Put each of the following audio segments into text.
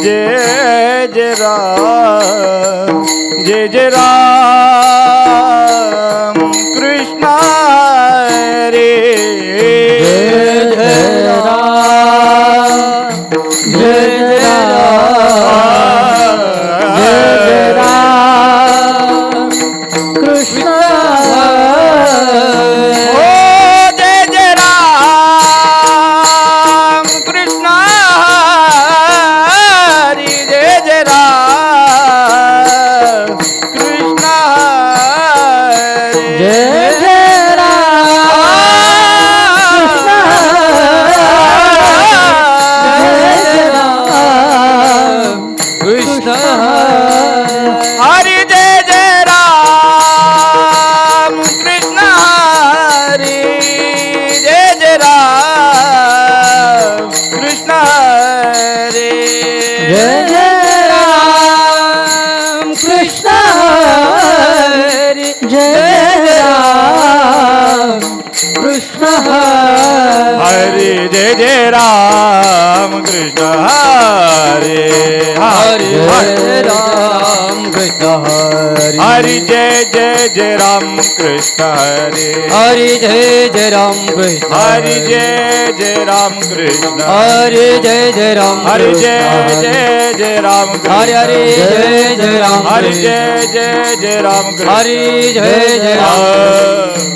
ਜੈ ਜੈ ਰਾਮ ਜੈ जय जय राम कृष्ण हरे हरे जय राम कृष्ण हरे हरी जय जय जय राम कृष्ण हरे हरे जय जय राम कृष्ण हरी जय जय राम कृष्ण हरे जय जय राम हरि कृष्ण जय जय जय राम हरे हरे जय जय राम हरि कृष्ण जय जय जय राम हरे जय जय राम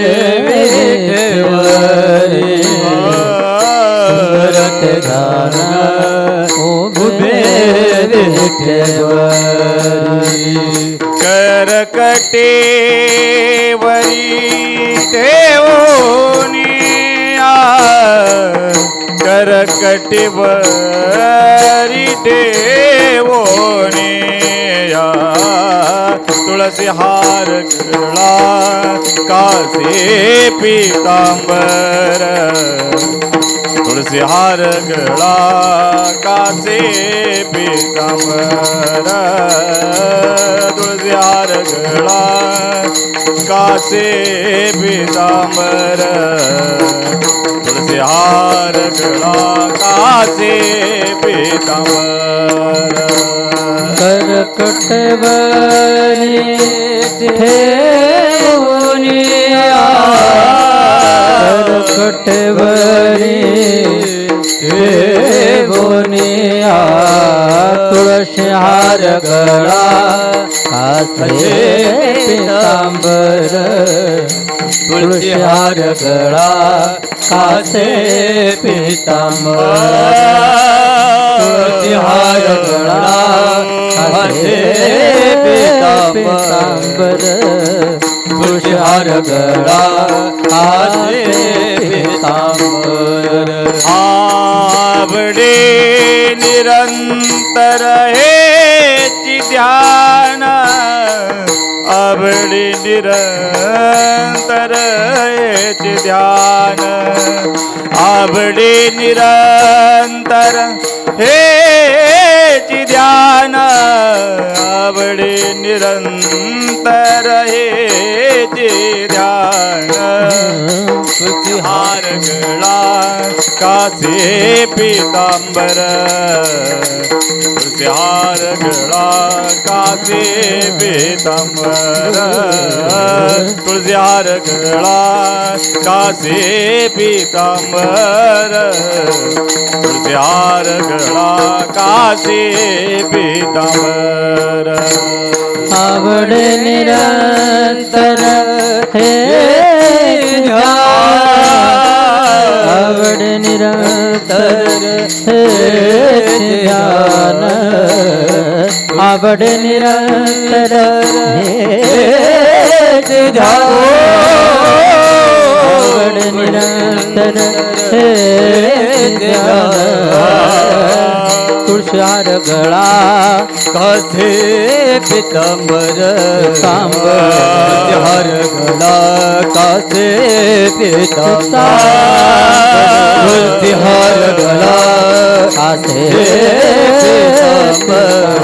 विटेवरी करकटे वरी ठेवोनी करकटे वरी ठेवोनी तुळसी हार गळा कासे पितांबर तुळसी हार गळा काचे पितांबर तुळसी हार गळा काचे पितांबर। तुळसी हार गळा काचे पितांबर करकटवरी ठेवूनी करकटवरी गळा कासे पितांबर. तुळशी हार गळा कासे पितांबर. तुळशी हार गळा कासे पितांबर. तुळशी हार गळा कासे पितांबर. आवडे निरंतर हे आवडी निरंतर हेची ध्यान. आवडे निरंतर हे ध्यान. आवडी निरंतर हे ध्यान. तुझी हार गळा काचे पितांबर. तुझे हार गळा काचे पितांबर. तुझे हार गळा काचे पितांबर. तुझे हार गळा काचे पितांबर. आवडे निरंतर हे आवड निरंतर हे ध्यान आवड निरंतर हे ध्यान आवड निरंतर हे ध्यान तुळशीहार गळा कासे पितांबर। पितांबर. हर गळा कासे पितांबर। हर गळा कासे पितांबर।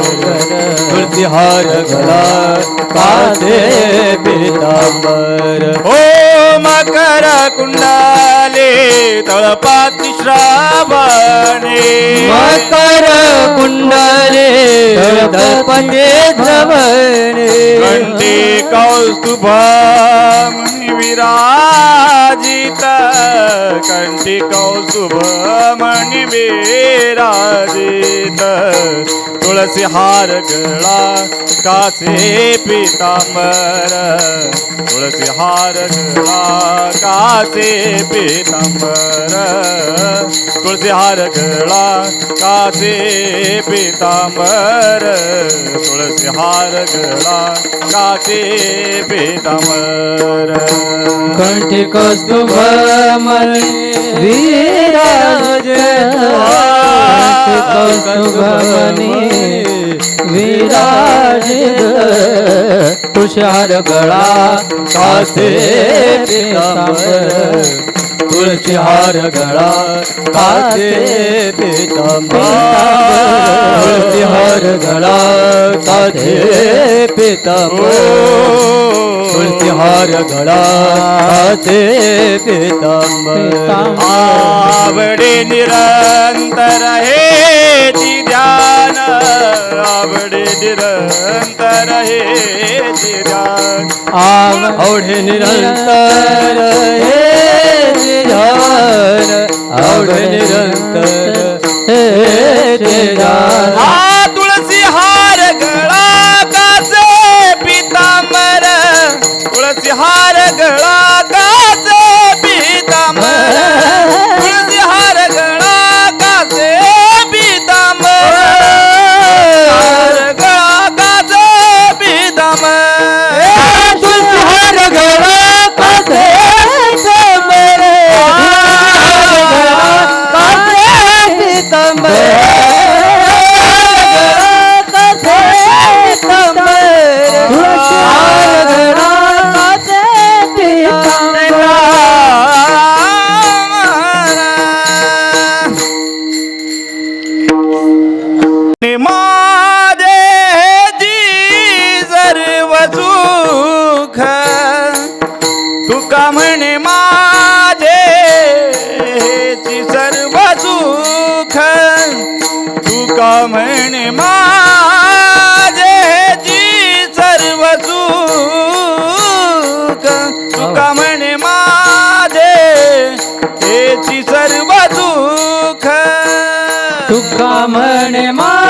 हार गळा कासे पितांबर। तळपाती श्रावणे. मकर कुंडले दर्पणे श्रवणे. कंठी कौस्तुभम विराजित कंठी कौस्तुभमणि विराजित. तुळसी हार गळा काचे पितांबर. तुळसी हार गळा काचे पितांबर. तुळसी हार गळा काचे पितांबर. तुळसी हार गळा काचे पितांबर. कंठी कौस्तुभ मणी विराज कंठी कौस्तुभमणी विराज तुषार गळा कासे पितांबर तुळशी गळा कासे पितांबर तुळशी गळा कासे पितांबर तुळशी हार गळा कासे पितांबर. आवडे निरंतर हे ती ध्यान. आवडे निरंतर हे ती ध्यान. आव आवडे निरंतर हे ध्यान. आवडे निरंतर हे ध्यान. तुळसी हार गळा काचे तुका म्हणे मा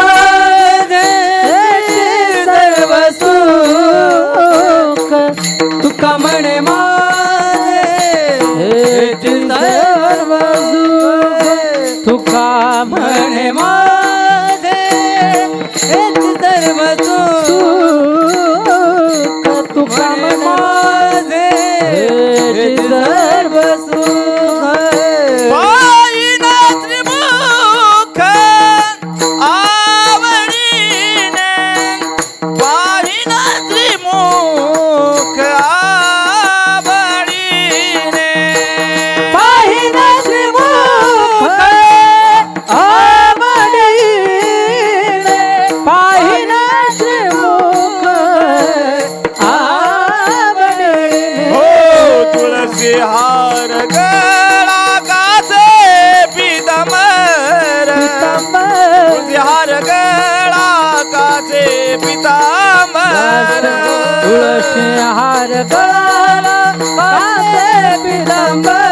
हार पितांबर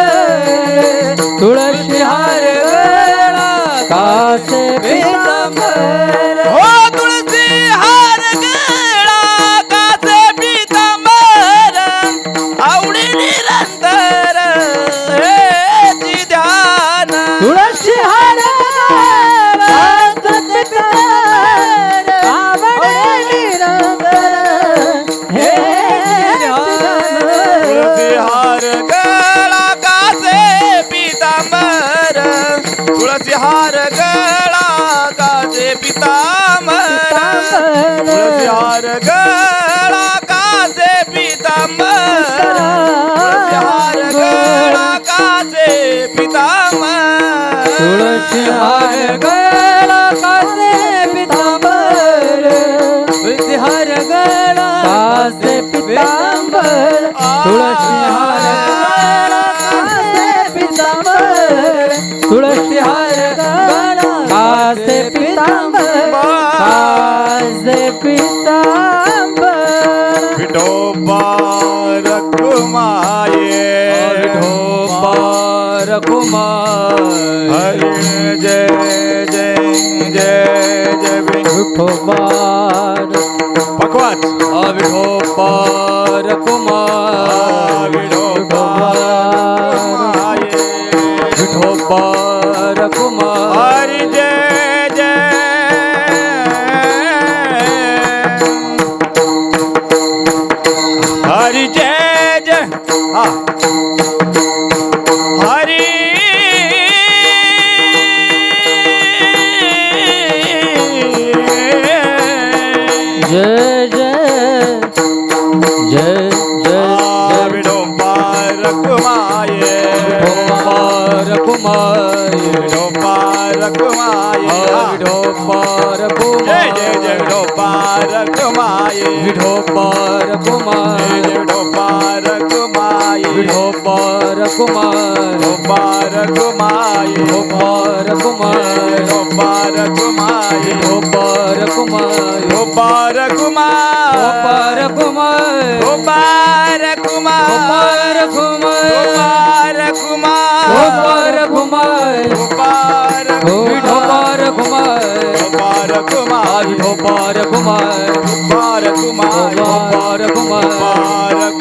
तुळशी हार वेळा कासे पितांबर काचे पितांबर तुळशी हार गळा कासे पितांबर तुळशी हार गळा कासे पितांबर तुळशी हार गळा कासे पितांबर तुळशी हार गळा कासे पितांबर যাবে বিঠোবার পকবাজ বিঠোবার কুমার। विठोबार कुमार विडोंबार कुमाये विठोबार जय कुमार जय जय विडोंबार कुमाये विठोबार Kumar विडोंबार कुमाये विठोबार Kumar विडोंबार कुमाये विठोबार Kumar विडोंबार कुमाये विठोबार Kumar विडोंबार Kumar विठोबार Kumar विडोंबार Kumar विठोबार Kumar विडोंबार Kumar Mubar Kumar Mubar Kumar Mubar Kumar.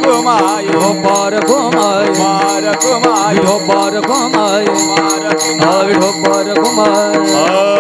Kumar. Mubar Kumar Mubar Kumar. Mubar Kumar. Mubar Kumar. Mubar Kumar.